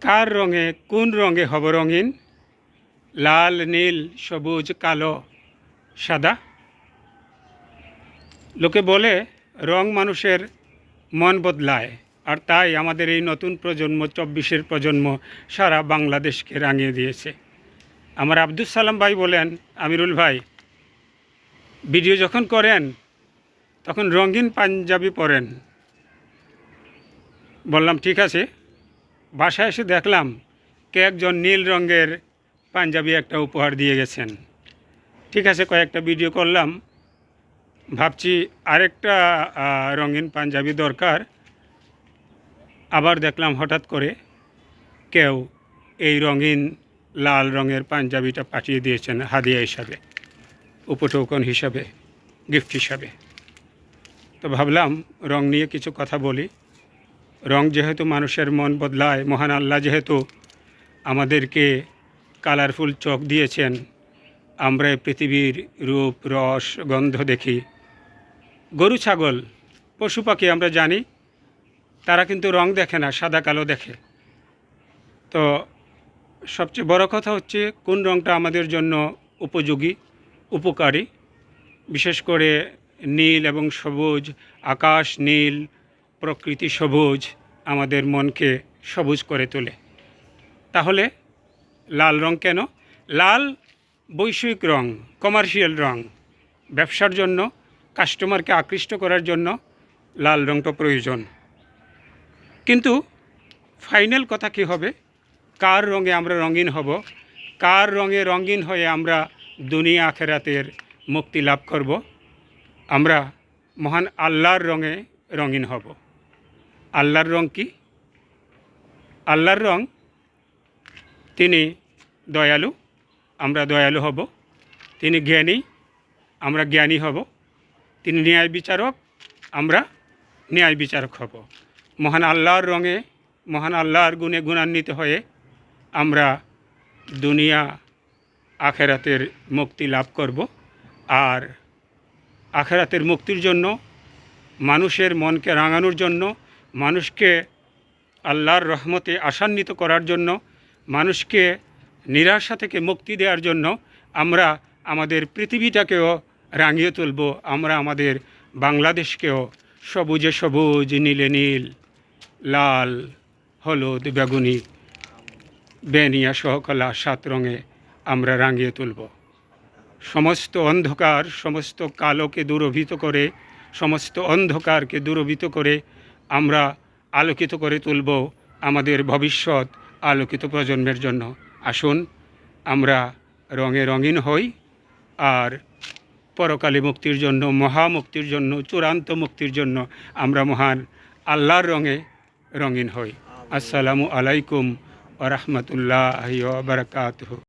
কার রঙে, কোন রঙে হব রঙিন? লাল, নীল, সবুজ, কালো, সাদা? লোকে বলে, রং মানুষের মন বদলায়। আর তাই আমাদের এই নতুন প্রজন্ম, চব্বিশের প্রজন্ম সারা বাংলাদেশকে রাঙিয়ে দিয়েছে। আমার আব্দুল সালাম ভাই বলেন, আমিরুল ভাই, ভিডিও যখন করেন, তখন রঙিন পাঞ্জাবি পরেন। বললাম, ঠিক আছে। বাসায় এসে দেখলাম কে একজন নীল রঙের পাঞ্জাবি একটা উপহার দিয়ে গেছেন। ঠিক আছে, কয়েকটা ভিডিও করলাম। ভাবছি আরেকটা রঙিন পাঞ্জাবি দরকার। আবার দেখলাম হঠাৎ করে কেউ এই রঙিন, লাল রঙের পাঞ্জাবিটা পাঠিয়ে দিয়েছেন হাদিয়া হিসাবে, উপটৌকন হিসাবে, গিফট হিসাবে। তো ভাবলাম রং নিয়ে কিছু কথা বলি। রং যেহেতু মানুষের মন বদলায়, মহান আল্লাহ যেহেতু আমাদেরকে কালারফুল চোখ দিয়েছেন, আমরা পৃথিবীর রূপ, রস, গন্ধ দেখি। গরু, ছাগল, পশু পাখি আমরা জানি, তারা কিন্তু রং দেখে না, সাদা কালো দেখে। তো সবচেয়ে বড় কথা হচ্ছে, কোন রংটা আমাদের জন্য উপযোগী, উপকারী? বিশেষ করে নীল এবং সবুজ, আকাশ নীল প্রকৃতি সবুজ, আমাদের মনকে সবুজ করে তোলে। তাহলে লাল রং কেন? লাল বৈষয়িক রং কমার্শিয়াল রং। ব্যবসার জন্য কাস্টমারকে আকৃষ্ট করার জন্য লাল রংটা প্রয়োজন। কিন্তু ফাইনাল কথা কী হবে? কার রঙে আমরা রঙিন হব? কার রঙে রঙিন হয়ে আমরা দুনিয়া আখেরাতের মুক্তি লাভ করব? আমরা মহান আল্লাহর রঙে রঙিন হব। আল্লাহর রং কি? আল্লাহর রং তিনি দয়ালু, আমরা দয়ালু হব। তিনি জ্ঞানী, আমরা জ্ঞানী হব। তিনি ন্যায় বিচারক, আমরা ন্যায় বিচারক হব। মহান আল্লাহর রঙে, মহান আল্লাহর গুণে গুণান্বিত হয়ে আমরা দুনিয়া আখেরাতের মুক্তি লাভ করব। আর আখেরাতের মুক্তির জন্য, মানুষের মনকে রাঙানোর জন্য মানুষকে আল্লাহর রহমতে আশান্বিত করার জন্য, মানুষকে নিরাশা থেকে মুক্তি দেওয়ার জন্য আমরা আমাদের পৃথিবীটাকেও রাঙিয়ে তুলব, আমরা আমাদের বাংলাদেশকেও সবুজে সবুজ, নীলে নীল, লাল, হলুদ, বেগুনি, বেনিয়া সহকলা সাত রঙে আমরা রাঙিয়ে তুলব। সমস্ত অন্ধকার, সমস্ত কালোকে দূরভীত করে, সমস্ত অন্ধকারকে দূরভীত করে আমরা আলোকিত করে তুলব আমাদের ভবিষ্যৎ আলোকিত প্রজন্মের জন্য। আসুন, আমরা রঙে রঙিন হই আর পরকালে মুক্তির জন্য, মহামুক্তির জন্য, চূড়ান্ত মুক্তির জন্য আমরা মহান আল্লাহর রঙে রঙিন হই। আসসালামু আলাইকুম ওরহমতুল্লাহ বারকাতহ।